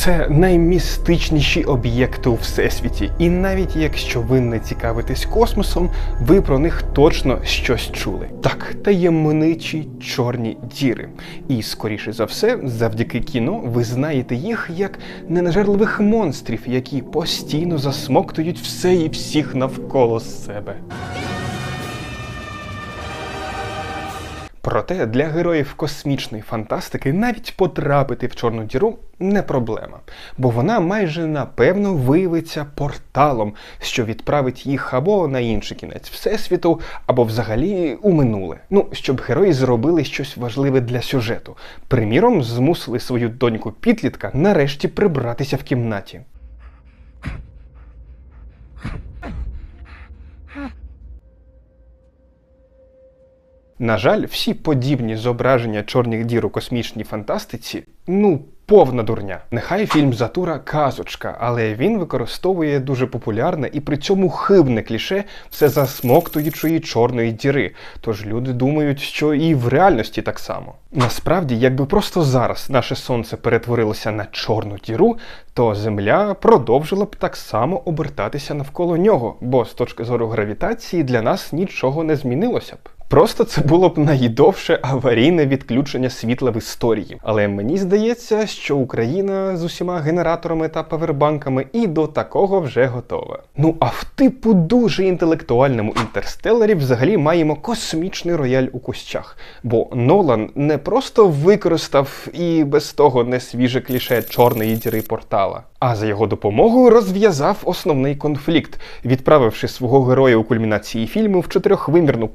Це наймістичніші об'єкти у всесвіті, і навіть якщо ви не цікавитесь космосом, ви про них точно щось чули. Так, таємничі чорні діри. І скоріше за все, завдяки кіно, ви знаєте їх як ненажерливих монстрів, які постійно засмоктують все і всіх навколо себе. Проте для героїв космічної фантастики навіть потрапити в чорну діру не проблема, бо вона майже напевно виявиться порталом, що відправить їх або на інший кінець всесвіту, або взагалі у минуле. Ну, щоб герої зробили щось важливе для сюжету. Приміром, змусили свою доньку підлітка нарешті прибратися в кімнаті. На жаль, всі подібні зображення чорних дір у космічній фантастиці ну повна дурня. Нехай фільм Затура казочка, але він використовує дуже популярне і при цьому хибне кліше все засмоктуючої чорної діри. Тож люди думають, що і в реальності так само. Насправді, якби просто зараз наше сонце перетворилося на чорну діру, то Земля продовжила б так само обертатися навколо нього, бо з точки зору гравітації для нас нічого не змінилося б. Просто це було б найдовше аварійне відключення світла в історії. Але мені здається, що Україна з усіма генераторами та павербанками і до такого вже готова. Ну а в типу дуже інтелектуальному інтерстелері взагалі маємо космічний рояль у кущах. Бо Нолан не просто використав і без того не свіже кліше чорної діри портала. А за його допомогою розв'язав основний конфлікт, відправивши свого героя у кульмінації фільму в чотирьохвимірну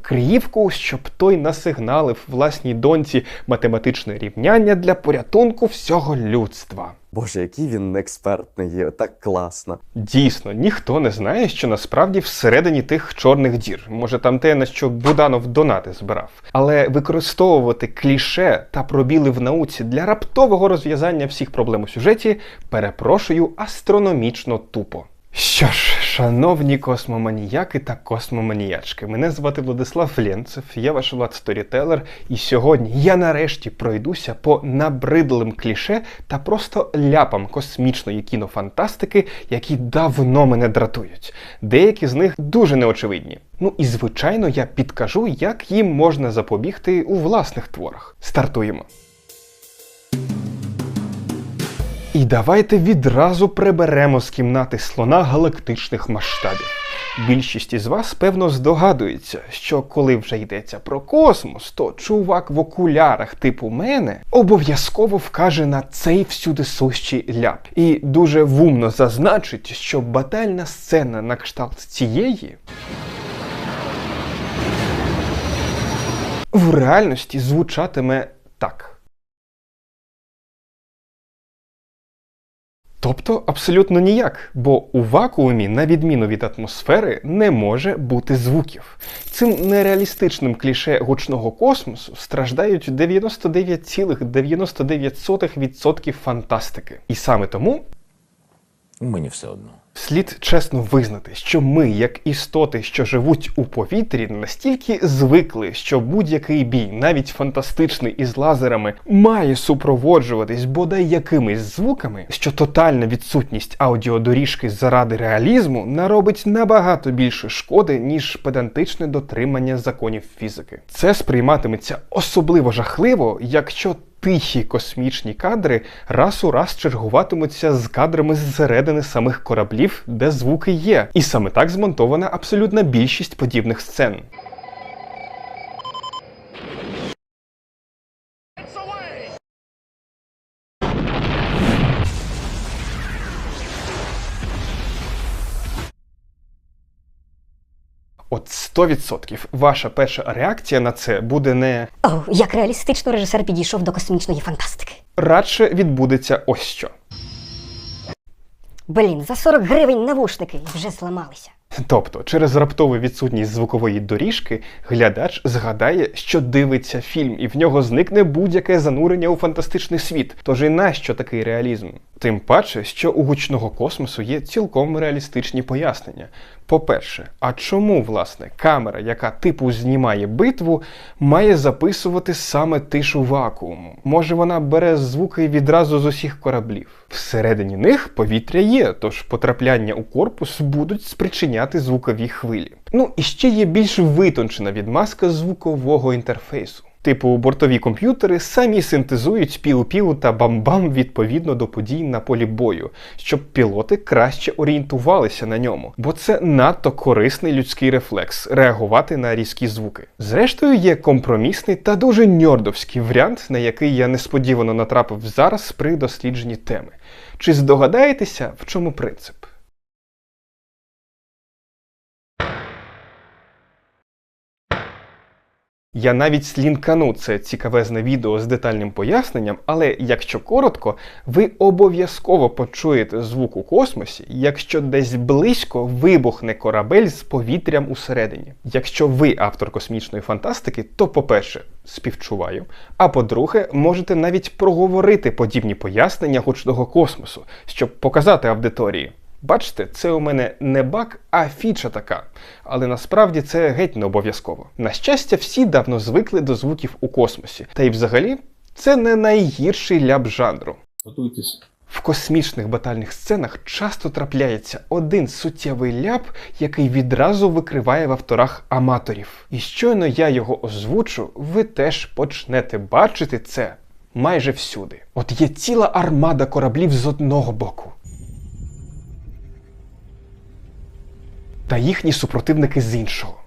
криївку, щоб той насигналив власній доньці математичне рівняння для порятунку всього людства. Боже, який він експертний є, так класно. Дійсно, ніхто не знає, що насправді всередині тих чорних дір. Може, там те, на що Буданов донати збирав. Але використовувати кліше та пробіли в науці для раптового розв'язання всіх проблем у сюжеті, перепрошую, астрономічно тупо. Що ж, шановні космоманіяки та космоманіячки, мене звати Владислав Ленцев, я ваш Влад Сторітелер, і сьогодні я нарешті пройдуся по набридлим кліше та просто ляпам космічної кінофантастики, які давно мене дратують. Деякі з них дуже неочевидні. Ну і звичайно, я підкажу, як їм можна запобігти у власних творах. Стартуємо. І давайте відразу приберемо з кімнати слона галактичних масштабів. Більшість із вас, певно, здогадується, що коли вже йдеться про космос, то чувак в окулярах типу мене обов'язково вкаже на цей всюди сущий ляп. І дуже вумно зазначить, що батальна сцена на кшталт цієї в реальності звучатиме так. Тобто абсолютно ніяк, бо у вакуумі, на відміну від атмосфери, не може бути звуків. Цим нереалістичним кліше гучного космосу страждають 99,99% фантастики. І саме тому Мені все одно. Слід чесно визнати, що ми, як істоти, що живуть у повітрі, настільки звикли, що будь-який бій, навіть фантастичний із лазерами, має супроводжуватись бодай якимись звуками, що тотальна відсутність аудіодоріжки заради реалізму наробить набагато більше шкоди, ніж педантичне дотримання законів фізики. Це сприйматиметься особливо жахливо, якщо тихі космічні кадри раз у раз чергуватимуться з кадрами зсередини самих кораблів, де звуки є. І саме так змонтована абсолютна більшість подібних сцен. От 100% ваша перша реакція на це буде не О, як реалістично режисер підійшов до космічної фантастики. радше відбудеться ось що. Блін, за 40 гривень навушники вже зламалися. Тобто, через раптову відсутність звукової доріжки глядач згадає, що дивиться фільм, і в нього зникне будь-яке занурення у фантастичний світ. Тож і нащо такий реалізм? Тим паче, що у гучного космосу є цілком реалістичні пояснення. По-перше, а чому власне камера, яка типу знімає битву, має записувати саме тишу вакууму? Може вона бере звуки відразу з усіх кораблів? Всередині них повітря є, тож потрапляння у корпус будуть спричиняти звукові хвилі. Ну і ще є більш витончена відмазка звукового інтерфейсу. Типу, бортові комп'ютери самі синтезують піу-піу та бам-бам відповідно до подій на полі бою, щоб пілоти краще орієнтувалися на ньому, бо це надто корисний людський рефлекс реагувати на різкі звуки. Зрештою, є компромісний та дуже ньордовський варіант, на який я несподівано натрапив зараз при дослідженні теми. Чи здогадаєтеся, в чому принцип? Я навіть слінкану це цікавезне відео з детальним поясненням, але якщо коротко, ви обов'язково почуєте звук у космосі, якщо десь близько вибухне корабель з повітрям усередині. Якщо ви автор космічної фантастики, то, по-перше, співчуваю. А по-друге, можете навіть проговорити подібні пояснення гучного космосу, щоб показати аудиторії. Бачите, це у мене не баг, а фіча така. Але насправді це геть не обов'язково. На щастя, всі давно звикли до звуків у космосі. Та й взагалі, це не найгірший ляп жанру. Готуйтесь. В космічних батальних сценах часто трапляється один суттєвий ляп, який відразу викриває в авторах аматорів. І щойно я його озвучу, ви теж почнете бачити це майже всюди. От є ціла армада кораблів з одного боку. Та їхні супротивники з іншого.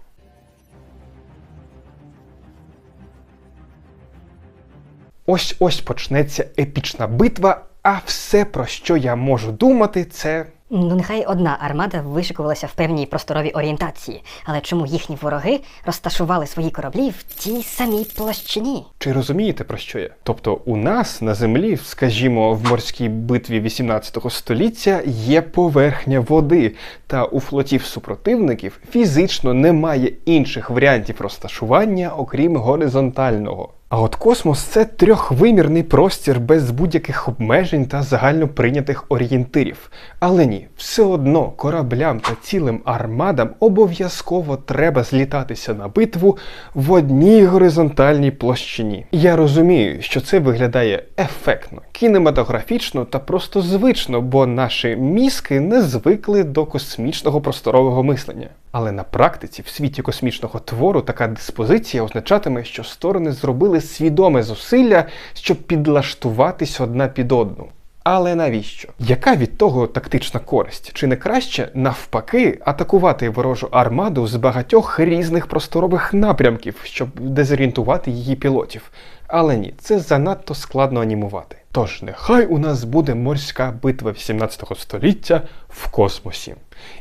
Ось ось почнеться епічна битва, а все, про що я можу думати, це. Ну, нехай одна армада вишикувалася в певній просторовій орієнтації, але чому їхні вороги розташували свої кораблі в тій самій площині? Чи розумієте про що я? Тобто у нас на землі, скажімо, в морській битві 18 століття є поверхня води, та у флотів супротивників фізично немає інших варіантів розташування, окрім горизонтального. А от космос це трьохвимірний простір без будь-яких обмежень та загально прийнятих орієнтирів. Але ні, все одно кораблям та цілим армадам обов'язково треба злітатися на битву в одній горизонтальній площині. Я розумію, що це виглядає ефектно, кінематографічно та просто звично, бо наші мізки не звикли до космічного просторового мислення. Але на практиці, в світі космічного твору, така диспозиція означатиме, що сторони зробили свідоме зусилля, щоб підлаштуватись одна під одну. Але навіщо? Яка від того тактична користь? Чи не краще навпаки атакувати ворожу армаду з багатьох різних просторових напрямків, щоб дезорієнтувати її пілотів? Але ні, це занадто складно анімувати. Тож нехай у нас буде морська битва 18 століття в космосі.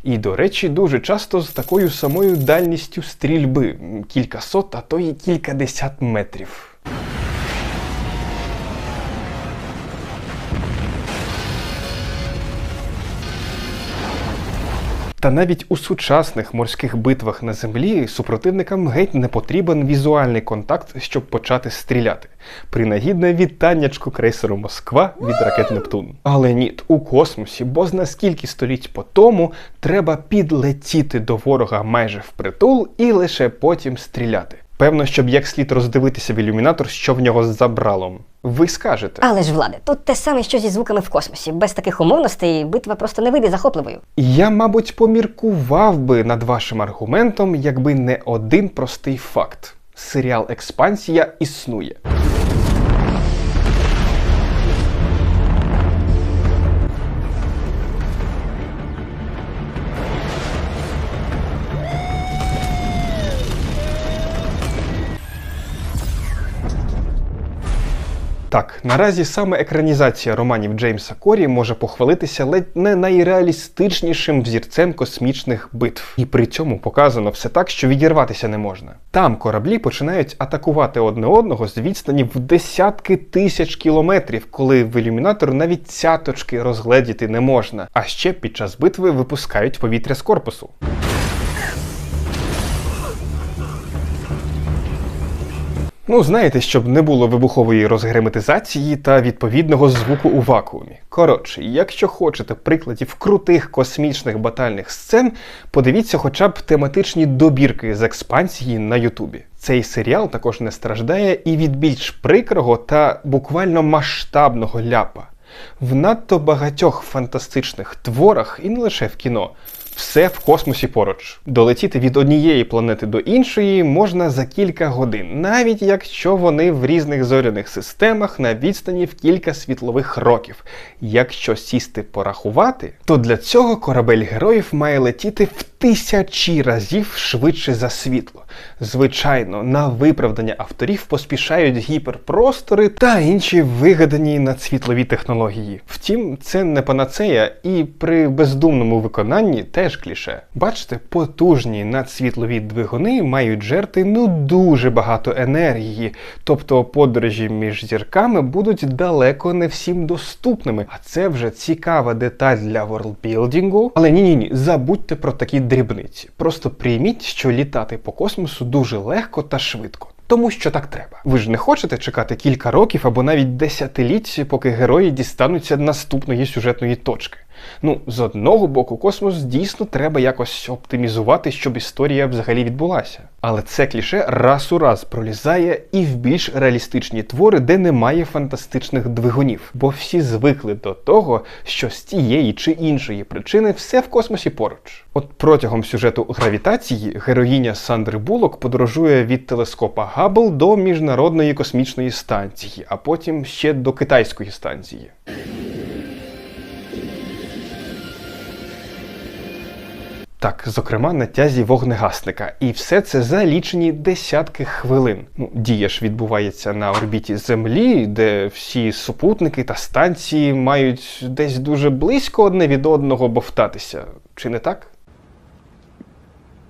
І, до речі, дуже часто з такою самою дальністю стрільби кількасот, а то й кількадесят метрів. Та навіть у сучасних морських битвах на землі супротивникам геть не потрібен візуальний контакт, щоб почати стріляти. Принагідне вітаннячку крейсеру Москва від ракет Нептун. Але ні, у космосі, бо з наскільки століть по тому треба підлетіти до ворога майже впритул і лише потім стріляти. Певно, щоб як слід роздивитися в ілюмінатор, що в нього забрало. Ви скажете. Але ж влади, тут те саме, що зі звуками в космосі. Без таких умовностей битва просто не вийде захопливою. Я, мабуть, поміркував би над вашим аргументом, якби не один простий факт: серіал Експансія існує. Так, наразі саме екранізація романів Джеймса Корі може похвалитися ледь не найреалістичнішим взірцем космічних битв. І при цьому показано все так, що відірватися не можна. Там кораблі починають атакувати одне одного з відстані в десятки тисяч кілометрів, коли в ілюмінатор навіть цяточки розгледіти не можна. А ще під час битви випускають повітря з корпусу. Ну, знаєте, щоб не було вибухової розгерметизації та відповідного звуку у вакуумі. Коротше, якщо хочете прикладів крутих космічних батальних сцен, подивіться хоча б тематичні добірки з експансії на Ютубі. Цей серіал також не страждає і від більш прикрого та буквально масштабного ляпа. В надто багатьох фантастичних творах, і не лише в кіно, все в космосі поруч. Долетіти від однієї планети до іншої можна за кілька годин, навіть якщо вони в різних зоряних системах на відстані в кілька світлових років. Якщо сісти порахувати, то для цього корабель героїв має летіти в тисячі разів швидше за світло. Звичайно, на виправдання авторів поспішають гіперпростори та інші вигадані надсвітлові технології. Втім, це не панацея, і при бездумному виконанні теж кліше. Бачите, потужні надсвітлові двигуни мають жерти ну дуже багато енергії, тобто подорожі між зірками будуть далеко не всім доступними. А це вже цікава деталь для ворлдбілдінгу. Але ні, ні, ні, забудьте про такі дрібниці. Просто прийміть, що літати по космосу дуже легко та швидко. Тому що так треба. Ви ж не хочете чекати кілька років або навіть десятиліть, поки герої дістануться наступної сюжетної точки. Ну, з одного боку, космос дійсно треба якось оптимізувати, щоб історія взагалі відбулася. Але це кліше раз у раз пролізає і в більш реалістичні твори, де немає фантастичних двигунів, бо всі звикли до того, що з тієї чи іншої причини все в космосі поруч. От протягом сюжету гравітації героїня Сандри Булок подорожує від телескопа Габл до міжнародної космічної станції, а потім ще до китайської станції. Так, зокрема, на тязі вогнегасника. І все це за лічені десятки хвилин. Ну, дія ж відбувається на орбіті Землі, де всі супутники та станції мають десь дуже близько одне від одного бовтатися. Чи не так?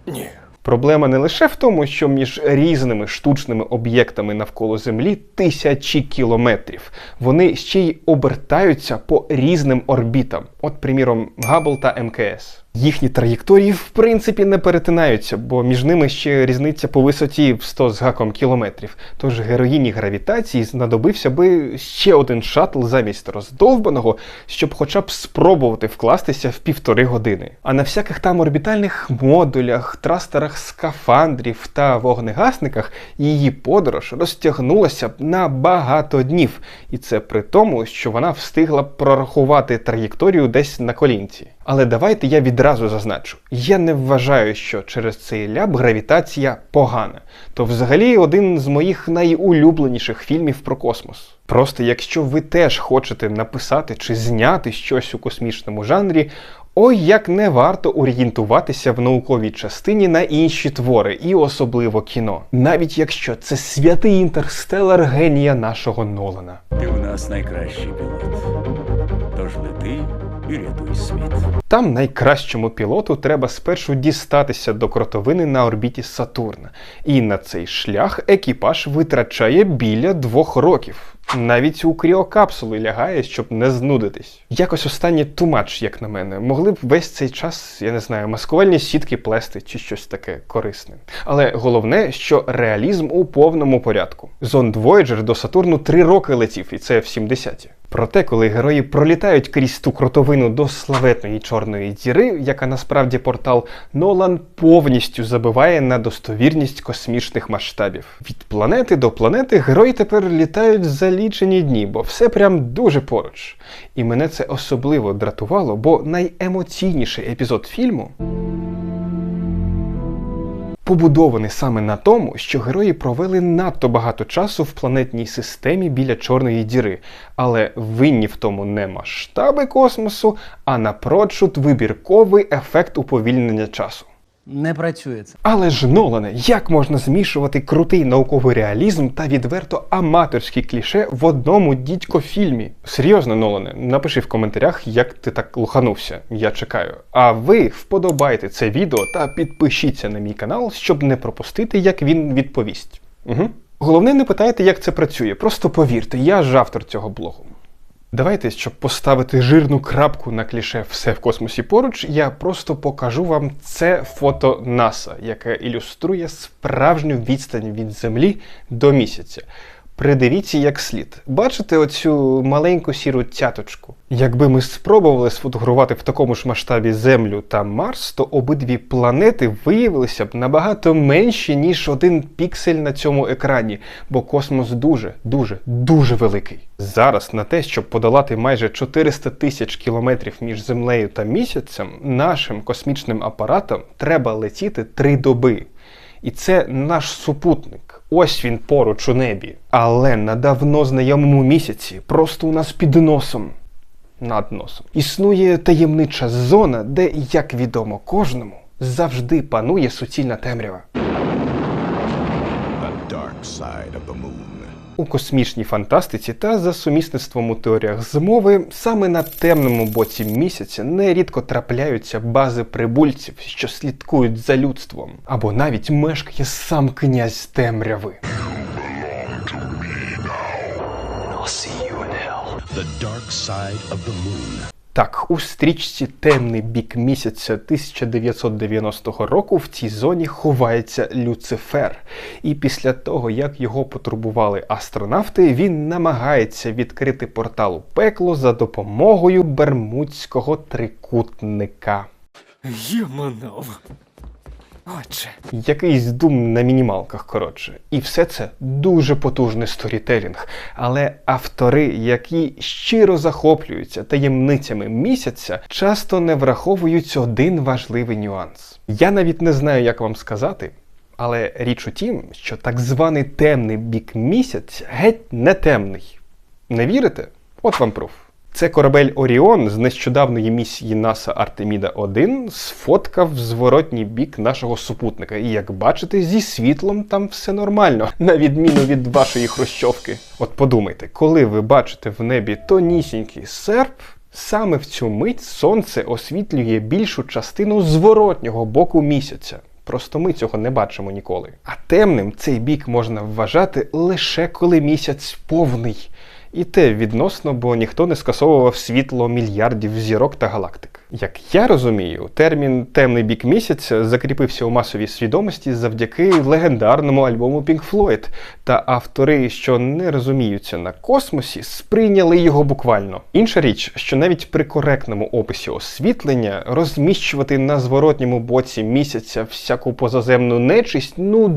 Ні. Проблема не лише в тому, що між різними штучними об'єктами навколо Землі тисячі кілометрів. Вони ще й обертаються по різним орбітам. От, приміром, Габл та МКС. Їхні траєкторії в принципі не перетинаються, бо між ними ще різниця по висоті в 100 з гаком кілометрів. Тож героїні гравітації знадобився би ще один шаттл замість роздовбаного, щоб хоча б спробувати вкластися в півтори години. А на всяких там орбітальних модулях, трастерах скафандрів та вогнегасниках її подорож розтягнулася б на багато днів, і це при тому, що вона встигла прорахувати траєкторію десь на колінці. Але давайте я відразу зазначу: я не вважаю, що через цей ляп гравітація погана. То взагалі один з моїх найулюбленіших фільмів про космос. Просто якщо ви теж хочете написати чи зняти щось у космічному жанрі, ой як не варто орієнтуватися в науковій частині на інші твори, і особливо кіно. Навіть якщо це святий інтерстелар генія нашого Нолана. Ти в нас найкращий пілот. Тож лети і рятуй світ. Там найкращому пілоту треба спершу дістатися до кротовини на орбіті Сатурна. І на цей шлях екіпаж витрачає біля двох років. Навіть у кріокапсули лягає, щоб не знудитись. Якось останнє тумач, як на мене. Могли б весь цей час, я не знаю, маскувальні сітки плести чи щось таке корисне. Але головне, що реалізм у повному порядку. Зонд Voyager до Сатурну три роки летів, і це в 70-ті. Проте, коли герої пролітають крізь ту кротовину до славетної чорної діри, яка насправді портал, Нолан повністю забиває на достовірність космічних масштабів. Від планети до планети герої тепер літають за лічені дні, бо все прям дуже поруч. І мене це особливо дратувало, бо найемоційніший епізод фільму побудований саме на тому, що герої провели надто багато часу в планетній системі біля чорної діри, але винні в тому не масштаби космосу, а напрочуд вибірковий ефект уповільнення часу. Не працює це. Але ж Нолане, як можна змішувати крутий науковий реалізм та відверто аматорські кліше в одному дідько-фільмі? Серйозно, Нолане, напиши в коментарях, як ти так луханувся. Я чекаю. А ви вподобайте це відео та підпишіться на мій канал, щоб не пропустити, як він відповість. Угу. Головне, не питайте, як це працює. Просто повірте, я ж автор цього блогу. Давайте, щоб поставити жирну крапку на кліше все в космосі поруч, я просто покажу вам це фото НАСА, яке ілюструє справжню відстань від Землі до місяця. Придивіться як слід. Бачите оцю маленьку сіру цяточку? Якби ми спробували сфотографувати в такому ж масштабі Землю та Марс, то обидві планети виявилися б набагато менші, ніж один піксель на цьому екрані, бо космос дуже, дуже, дуже великий. Зараз на те, щоб подолати майже 400 тисяч кілометрів між Землею та місяцем, нашим космічним апаратам треба летіти три доби. І це наш супутник. Ось він поруч у небі. Але на давно знайомому місяці, просто у нас під носом, над носом, існує таємнича зона, де, як відомо кожному, завжди панує суцільна темрява. The dark side of the moon. У космічній фантастиці та за сумісництвом у теоріях змови саме на темному боці місяця нерідко трапляються бази прибульців, що слідкують за людством, або навіть мешкає сам князь темряви. The dark side of the moon. Так, у стрічці Темний бік місяця 1990 року в цій зоні ховається Люцифер. І після того, як його потурбували астронавти, він намагається відкрити портал у пекло за допомогою Бермудського трикутника. Юманов. Отже. Якийсь дум на мінімалках, коротше. І все це дуже потужний сторітелінг. Але автори, які щиро захоплюються таємницями місяця, часто не враховують один важливий нюанс. Я навіть не знаю, як вам сказати. Але річ у тім, що так званий темний бік місяця геть не темний. Не вірите? От вам пруф. Це корабель Оріон з нещодавної місії НАСА Артеміда 1 сфоткав зворотній бік нашого супутника. І як бачите, зі світлом там все нормально, на відміну від вашої хрущовки. От подумайте, коли ви бачите в небі тонісінький серп, саме в цю мить сонце освітлює більшу частину зворотнього боку місяця. Просто ми цього не бачимо ніколи. А темним цей бік можна вважати лише коли місяць повний. І те відносно, бо ніхто не скасовував світло мільярдів зірок та галактик. Як я розумію, термін темний бік місяця закріпився у масовій свідомості завдяки легендарному альбому Pink Floyd, та автори, що не розуміються на космосі, сприйняли його буквально. Інша річ, що навіть при коректному описі освітлення розміщувати на зворотньому боці місяця всяку позаземну нечисть, ну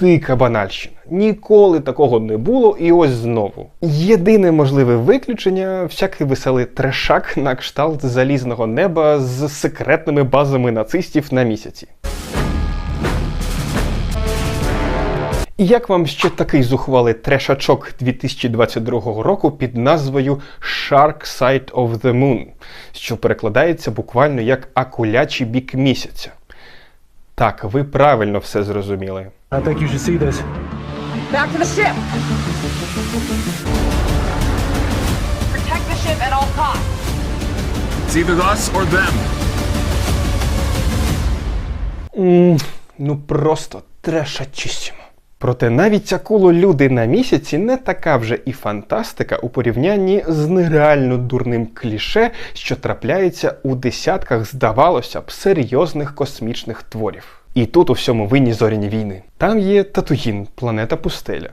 дика банальщина. Ніколи такого не було, і ось знову. Єдине можливе виключення всякий веселий трешак на кшталт залізного неба з секретними базами нацистів на місяці. І як вам ще такий зухвалий трешачок 2022 року під назвою Shark Side of the Moon, що перекладається буквально як акулячий бік місяця? Так, ви правильно все зрозуміли. I think you should see this. Back to the ship! It's either us or them. М, ну просто трешачісімо. Проте навіть акулу люди на місяці не така вже і фантастика у порівнянні з нереально дурним кліше, що трапляється у десятках, здавалося б, серйозних космічних творів. І тут у всьому винні зоряні війни. Там є Татуїн, планета пустеля,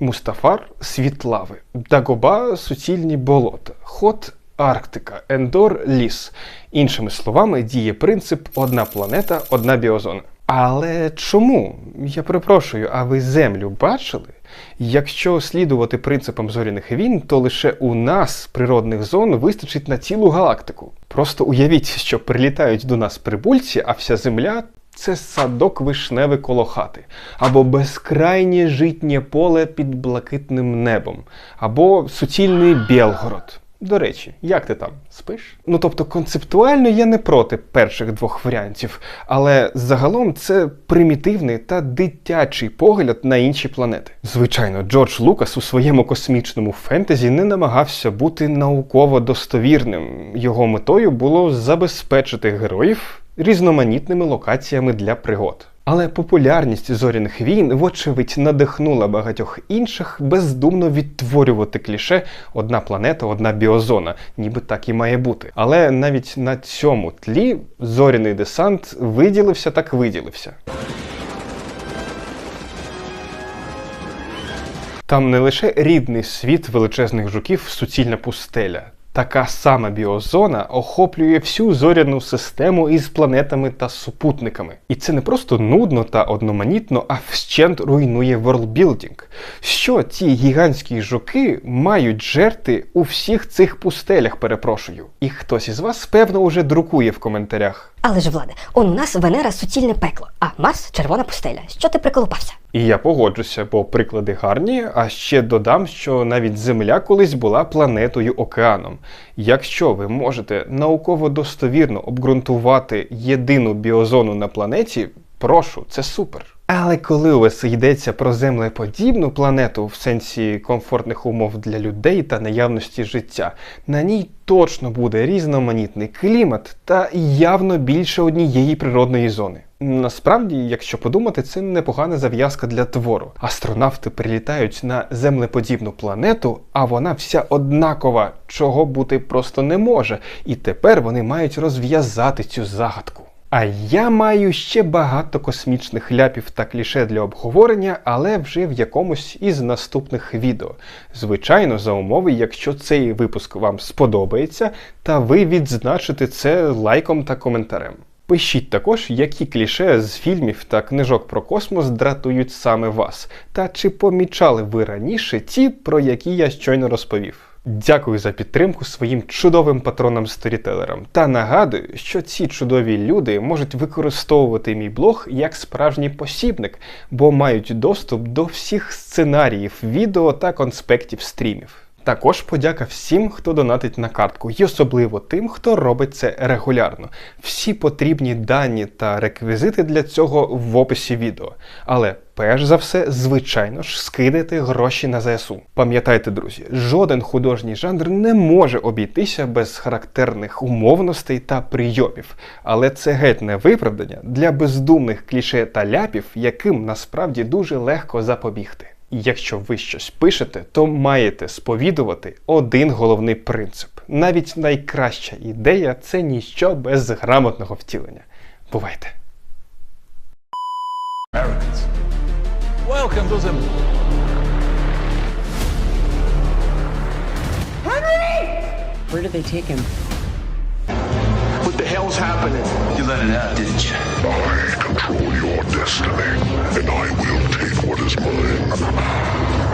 Мустафар світ лави, Дагоба суцільні болота, Хот Арктика, Ендор ліс. Іншими словами, діє принцип одна планета, одна біозона. Але чому? Я перепрошую, а ви землю бачили? Якщо слідувати принципам зоряних війн, то лише у нас природних зон вистачить на цілу галактику. Просто уявіть, що прилітають до нас прибульці, а вся земля це садок вишневий коло хати, або безкрайнє житнє поле під блакитним небом, або суцільний Білгород. До речі, як ти там спиш? Ну тобто, концептуально я не проти перших двох варіантів, але загалом це примітивний та дитячий погляд на інші планети. Звичайно, Джордж Лукас у своєму космічному фентезі не намагався бути науково достовірним. Його метою було забезпечити героїв різноманітними локаціями для пригод. Але популярність зоряних війн, вочевидь, надихнула багатьох інших бездумно відтворювати кліше одна планета, одна біозона, ніби так і має бути. Але навіть на цьому тлі зоряний десант виділився так виділився. Там не лише рідний світ величезних жуків, суцільна пустеля. Така сама біозона охоплює всю зоряну систему із планетами та супутниками. І це не просто нудно та одноманітно, а вщент руйнує ворлдбілдінг. Що ці гігантські жуки мають жерти у всіх цих пустелях, перепрошую. І хтось із вас, певно, уже друкує в коментарях. Але ж влади, он у нас Венера суцільне пекло, а Марс червона пустеля. Що ти приколупався? І я погоджуся, бо приклади гарні, а ще додам, що навіть Земля колись була планетою океаном. Якщо ви можете науково достовірно обґрунтувати єдину біозону на планеті, прошу, це супер. Але коли у вас йдеться про землеподібну планету в сенсі комфортних умов для людей та наявності життя, на ній точно буде різноманітний клімат та явно більше однієї природної зони. Насправді, якщо подумати, це непогана зав'язка для твору. Астронавти прилітають на землеподібну планету, а вона вся однакова, чого бути просто не може. І тепер вони мають розв'язати цю загадку. А я маю ще багато космічних ляпів та кліше для обговорення, але вже в якомусь із наступних відео. Звичайно, за умови, якщо цей випуск вам сподобається, та ви відзначите це лайком та коментарем. Пишіть також, які кліше з фільмів та книжок про космос дратують саме вас, та чи помічали ви раніше ті, про які я щойно розповів. Дякую за підтримку своїм чудовим патронам-сторітелерам. Та нагадую, що ці чудові люди можуть використовувати мій блог як справжній посібник, бо мають доступ до всіх сценаріїв, відео та конспектів стрімів. Також подяка всім, хто донатить на картку, і особливо тим, хто робить це регулярно. Всі потрібні дані та реквізити для цього в описі відео. Але перш за все, звичайно ж, скидайте гроші на ЗСУ. Пам'ятайте, друзі, жоден художній жанр не може обійтися без характерних умовностей та прийомів. Але це геть не виправдання для бездумних кліше та ляпів, яким насправді дуже легко запобігти. Якщо ви щось пишете, то маєте сповідувати один головний принцип. Навіть найкраща ідея це ніщо без грамотного втілення. Бувайте! Welcome to the Where did they take him? What the hell's happening? You let it out, didn't you? I control your destiny, and I will take what is mine.